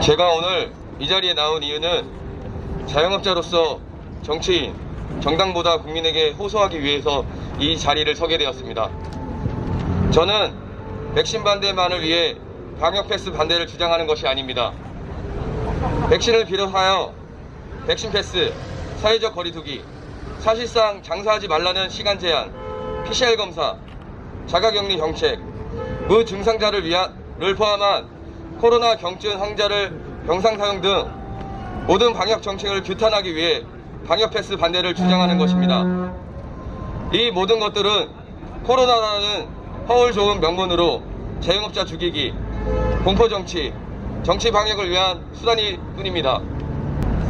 제가 오늘 이 자리에 나온 이유는 자영업자로서 정치인, 정당보다 국민에게 호소하기 위해서 이 자리를 서게 되었습니다. 저는 백신 반대만을 위해 방역 패스 반대를 주장하는 것이 아닙니다. 백신을 비롯하여 백신 패스, 사회적 거리두기, 사실상 장사하지 말라는 시간 제한, PCR 검사, 자가격리 정책, 무증상자를 위한 를 포함한 코로나 경증 환자를 병상 사용 등 모든 방역 정책을 규탄하기 위해 방역 패스 반대를 주장하는 것입니다. 이 모든 것들은 코로나라는 허울 좋은 명분으로 자영업자 죽이기, 공포 정치, 정치 방역을 위한 수단일 뿐입니다.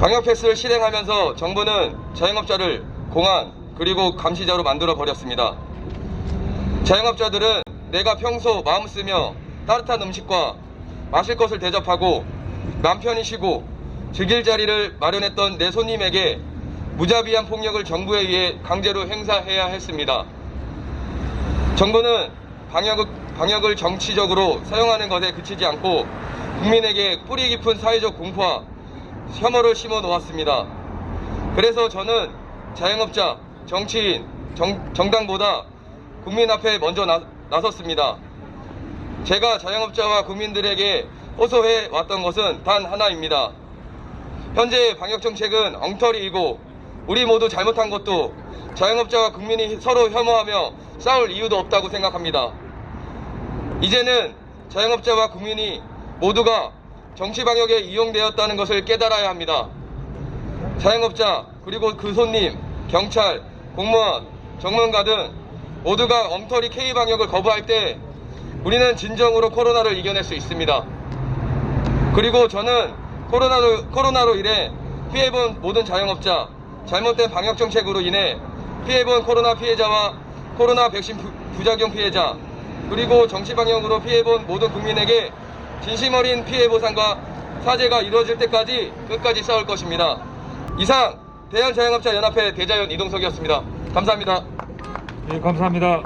방역 패스를 실행하면서 정부는 자영업자를 공안 그리고 감시자로 만들어 버렸습니다. 자영업자들은 내가 평소 마음 쓰며 따뜻한 음식과 마실 것을 대접하고 맘 편히 쉬고 즐길 자리를 마련했던 내 손님에게 무자비한 폭력을 정부에 의해 강제로 행사해야 했습니다. 정부는 방역을, 방역을 정치적으로 사용하는 것에 그치지 않고 국민에게 뿌리 깊은 사회적 공포와 혐오를 심어 놓았습니다. 그래서 저는 자영업자, 정치인, 정, 정당보다 국민 앞에 먼저 나, 나섰습니다. 제가 자영업자와 국민들에게 호소해 왔던 것은 단 하나입니다. 현재 방역 정책은 엉터리이고 우리 모두 잘못한 것도 자영업자와 국민이 서로 혐오하며 싸울 이유도 없다고 생각합니다. 이제는 자영업자와 국민이 모두가 정치 방역에 이용되었다는 것을 깨달아야 합니다. 자영업자 그리고 그 손님, 경찰, 공무원, 전문가 등 모두가 엉터리 K 방역을 거부할 때 우리는 진정으로 코로나를 이겨낼 수 있습니다. 그리고 저는 코로나로, 코로나로 인해 피해본 모든 자영업자, 잘못된 방역 정책으로 인해 피해본 코로나 피해자와 코로나 백신 부- 부작용 피해자, 그리고 정치 방역으로 피해본 모든 국민에게 진심 어린 피해 보상과 사죄가 이루어질 때까지 끝까지 싸울 것입니다. 이상 대한자영업자연합회 대자연 이동석이었습니다. 감사합니다. 예, 감사합니다.